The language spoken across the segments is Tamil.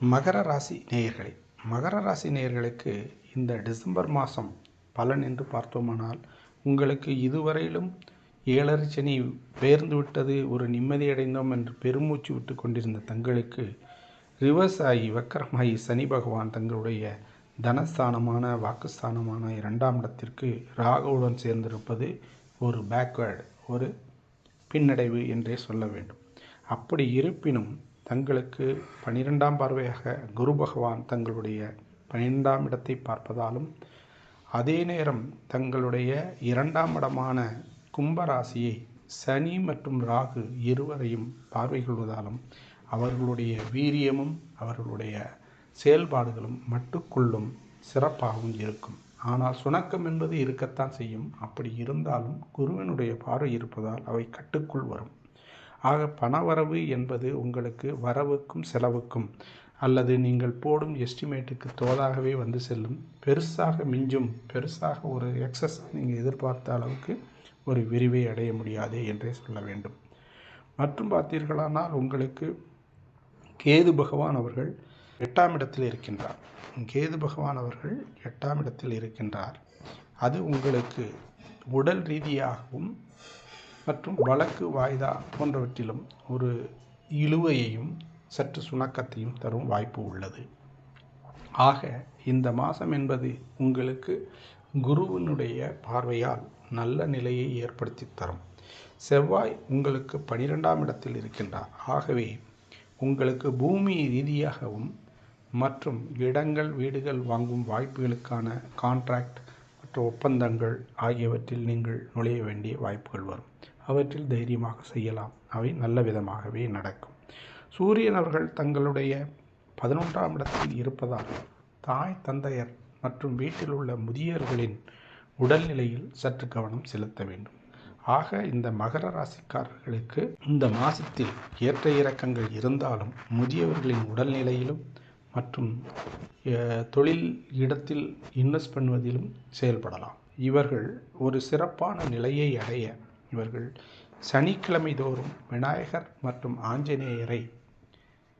மகர ராசி நேயர்களே மகர ராசி நேயர்களுக்கு இந்த டிசம்பர் மாதம் பலன் என்று பார்த்தோமானால் உங்களுக்கு இதுவரையிலும் ஏழரை சனி பெயர்ந்து விட்டது ஒரு நிம்மதியடைந்தோம் என்று பெருமூச்சு விட்டு கொண்டிருந்த தங்களுக்கு ரிவர்ஸ் ஆகி வக்கரமாகி சனி பகவான் தங்களுடைய தனஸ்தானமான வாக்குஸ்தானமான இரண்டாம் இடத்திற்கு ராகுவுடன் சேர்ந்திருப்பது ஒரு பேக்வேர்டு ஒரு பின்னடைவு என்றே சொல்ல வேண்டும். அப்படி இருப்பினும் தங்களுக்கு பனிரெண்டாம் பார்வையாக குரு பகவான் தங்களுடைய பன்னிரெண்டாம் இடத்தை பார்ப்பதாலும் அதே நேரம் தங்களுடைய இரண்டாம் இடமான கும்பராசியை சனி மற்றும் ராகு இருவரையும் பார்வை கொள்வதாலும் அவர்களுடைய வீரியமும் அவர்களுடைய செயல்பாடுகளும் மட்டுக்குள்ளும் சிறப்பாகவும் இருக்கும். ஆனால் சுணக்கம் என்பது இருக்கத்தான் செய்யும். அப்படி இருந்தாலும் குருவினுடைய பார்வை இருப்பதால் அவை கட்டுக்குள் வரும். ஆக பணவரவு என்பது உங்களுக்கு வரவுக்கும் செலவுக்கும் அல்லது நீங்கள் போடும் எஸ்டிமேட்டுக்கு தோதாகவே வந்து செல்லும் பெருசாக மிஞ்சும் பெருசாக ஒரு எக்ஸஸ் நீங்கள் எதிர்பார்த்த அளவுக்கு ஒரு விரிவை அடைய முடியாது என்றே சொல்ல வேண்டும். மற்றும் பார்த்தீர்களானால் உங்களுக்கு கேது பகவான் அவர்கள் எட்டாம் இடத்தில் இருக்கின்றார். கேது பகவான் அவர்கள் எட்டாம் இடத்தில் இருக்கின்றார். அது உங்களுக்கு உடல் ரீதியாகவும் மற்றும் வழக்கு வாய்தா போன்றவற்றிலும் ஒரு இழுவையையும் சற்று சுணக்கத்தையும் தரும் வாய்ப்பு உள்ளது. ஆக இந்த மாதம் என்பது உங்களுக்கு குருவினுடைய பார்வையால் நல்ல நிலையை ஏற்படுத்தி தரும். செவ்வாய் உங்களுக்கு பனிரெண்டாம் இடத்தில் இருக்கின்றார். ஆகவே உங்களுக்கு பூமி ரீதியாகவும் மற்றும் இடங்கள் வீடுகள் வாங்கும் வாய்ப்புகளுக்கான கான்ட்ராக்ட் மற்ற ஒப்பந்தங்கள் ஆகியவற்றில் நீங்கள் நுழைய வேண்டிய வாய்ப்புகள் வரும். அவற்றில் தைரியமாக செய்யலாம். அவை நல்ல விதமாகவே நடக்கும். சூரியன் அவர்கள் தங்களுடைய பதினொன்றாம் இடத்தில் இருப்பதால் தாய் தந்தையர் மற்றும் வீட்டில் உள்ள முதியவர்களின் உடல்நிலையில் சற்று கவனம் செலுத்த வேண்டும். ஆக இந்த மகர ராசிக்காரர்களுக்கு இந்த மாதத்தில் ஏற்ற இறக்கங்கள் இருந்தாலும் முதியவர்களின் உடல்நிலையிலும் மற்றும் தொழில் இடத்தில் இன்வெஸ்ட் பண்ணுவதிலும் செயல்படலாம். இவர்கள் ஒரு சிறப்பான நிலையை அடைய இவர்கள் சனிக்கிழமை தோறும் விநாயகர் மற்றும் ஆஞ்சநேயரை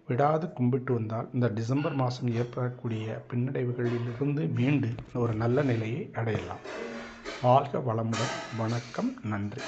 விடாது கும்பிட்டு வந்தால் இந்த டிசம்பர் மாதம் ஏற்படக்கூடிய பின்னடைவுகளிலிருந்து மீண்டு ஒரு நல்ல நிலையை அடையலாம். வாழ்க வளமுடன். வணக்கம். நன்றி.